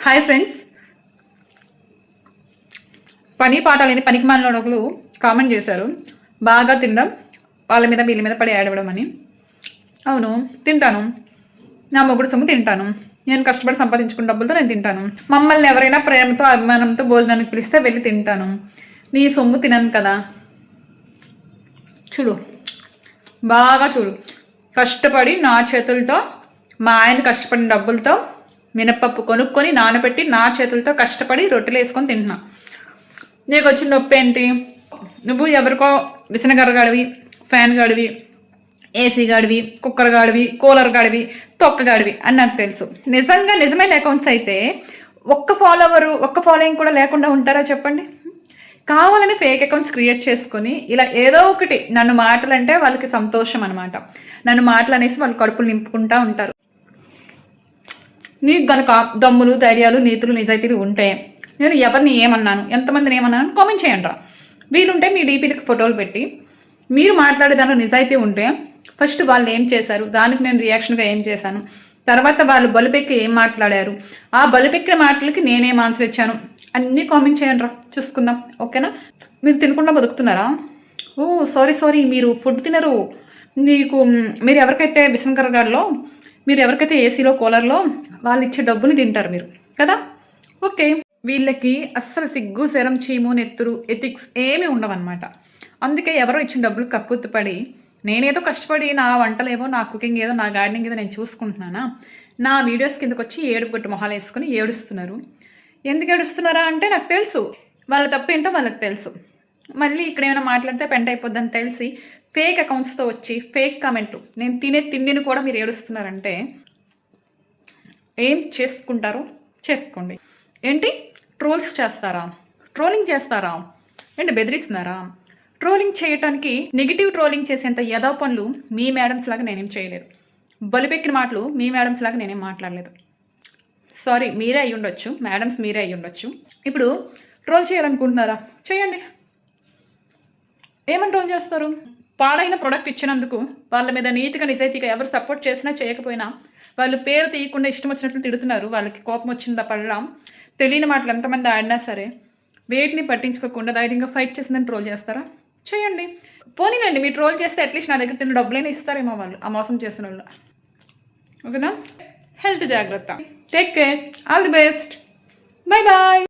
Hi friends. పని పాట లేని పనికి ఒకరు కామెంట్ చేశారు. బాగా తినడం వాళ్ళ మీద వీళ్ళ మీద పడి ఏడవడం అని. అవును తింటాను. నా మొగుడు సొమ్ము తింటాను. నేను కష్టపడి సంపాదించుకున్న డబ్బులతో నేను తింటాను. మమ్మల్ని ఎవరైనా ప్రేమతో అభిమానంతో భోజనానికి పిలిస్తే వెళ్ళి తింటాను. నీ సొమ్ము తినను కదా. చూడు బాగా చూడు. కష్టపడి నా చేతులతో మా ఆయన కష్టపడిన డబ్బులతో మినపప్పు కొనుక్కొని నానబెట్టి నా చేతులతో కష్టపడి రొట్టెలు వేసుకొని తింటున్నా. నీకు వచ్చిన నొప్పి ఏంటి? నువ్వు ఎవరికో విసనగర్ర గడివి ఫ్యాన్ గడివి ఏసీ గాడివి కుక్కర్ గాడివి కూలర్ గాడివి తొక్క గాడివి అని నాకు తెలుసు. నిజంగా నిజమైన అకౌంట్స్ అయితే ఒక్క ఫాలోవరు ఒక్క ఫాలోయింగ్ కూడా లేకుండా ఉంటారా చెప్పండి? కావాలని ఫేక్ అకౌంట్స్ క్రియేట్ చేసుకొని ఇలా ఏదో ఒకటి నన్ను మాటలంటే వాళ్ళకి సంతోషం అనమాట నన్ను మాటలు అనేసి వాళ్ళు కడుపులు నింపుకుంటా ఉంటారు. నీకు గనక దమ్ములు ధైర్యాలు నీతులు నిజాయితీలు ఉంటే నేను ఎవరిని ఏమన్నాను? ఎంతమందిని ఏమన్నాను? కామెంట్ చేయండి రా. వీలుంటే మీ డీపీలకు ఫోటోలు పెట్టి మీరు మాట్లాడే దానిలో నిజాయితీ ఉంటే ఫస్ట్ వాళ్ళు ఏం చేశారు? దానికి నేను రియాక్షన్గా ఏం చేశాను? తర్వాత వాళ్ళు బలుపెక్కి ఏం మాట్లాడారు? ఆ బలుపెక్కిన మాటలకి నేనేం ఆన్సర్ ఇచ్చాను? అన్నీ కామెంట్ చేయండి రా. చూసుకుందాం. ఓకేనా? మీరు తినకుండా బతుకుతున్నారా? Oh sorry sorry. మీరు ఫుడ్ తినరు. మీకు మీరు ఎవరికైతే బిసంకర్ గారిలో మీరు ఎవరికైతే ఏసీలో కూలర్లో వాళ్ళు ఇచ్చే డబ్బుని తింటారు మీరు కదా? ఓకే. వీళ్ళకి అస్సలు సిగ్గు శరం చీము నెత్తురు ఎథిక్స్ ఏమీ ఉండవన్నమాట. అందుకే ఎవరో ఇచ్చిన డబ్బులు కక్కుత్తుపడి నేనేదో కష్టపడి నా వంటలేవో నా కుకింగ్ ఏదో నా గార్డెనింగ్ ఏదో నేను చూసుకుంటున్నానా? నా వీడియోస్ కిందకు వచ్చి ఏడుపుగట్టు మొహాలు వేసుకుని ఏడుస్తున్నారు. ఎందుకు ఏడుస్తున్నారా? అంటే నాకు తెలుసు. వాళ్ళ తప్పు ఏంటో వాళ్ళకి తెలుసు. మళ్ళీ ఇక్కడ ఏమైనా మాట్లాడితే పెంట అయిపోద్దని తెలిసి ఫేక్ అకౌంట్స్తో వచ్చి ఫేక్ కామెంట్ నేను తినే తిండిని కూడా మీరు ఏడుస్తున్నారంటే ఏం చేసుకుంటారో చేసుకోండి. ఏంటి? ట్రోల్స్ చేస్తారా? ట్రోలింగ్ చేస్తారా? ఏంటి బెదిరిస్తున్నారా? ట్రోలింగ్ చేయటానికి నెగిటివ్ ట్రోలింగ్ చేసేంత యథా పనులు మీ మేడమ్స్ లాగా నేనేం చేయలేదు. బలిపెక్కిన మాటలు మీ మేడమ్స్ లాగా నేనేం మాట్లాడలేదు. సారీ మీరే అయ్యి ఉండొచ్చు మేడమ్స్ మీరే అయ్యి ఉండొచ్చు ఇప్పుడు ట్రోల్ చేయాలనుకుంటున్నారా? చేయండి. ఏమని ట్రోల్ చేస్తారు? పాడైన ప్రోడక్ట్ ఇచ్చినందుకు వాళ్ళ మీద నీతిగా నిజాయితీగా ఎవరు సపోర్ట్ చేసినా చేయకపోయినా వాళ్ళు పేరు తీయకుండా ఇష్టం వచ్చినట్లు తిడుతున్నారు. వాళ్ళకి కోపం వచ్చిందా పడలా తెలియని మాటలు ఎంతమంది ఆడినా సరే వేటిని పట్టించుకోకుండా ధైర్యంగా ఫైట్ చేసిందని ట్రోల్ చేస్తారా? చేయండి. పోనీనండి మీరు ట్రోల్ చేస్తే అట్లీస్ట్ నా దగ్గర తిన్న డబ్బులైనా ఇస్తారేమో వాళ్ళు ఆ మోసం చేసిన వాళ్ళు ఓకేనా? హెల్త్ జాగ్రత్త. Take care all the best bye bye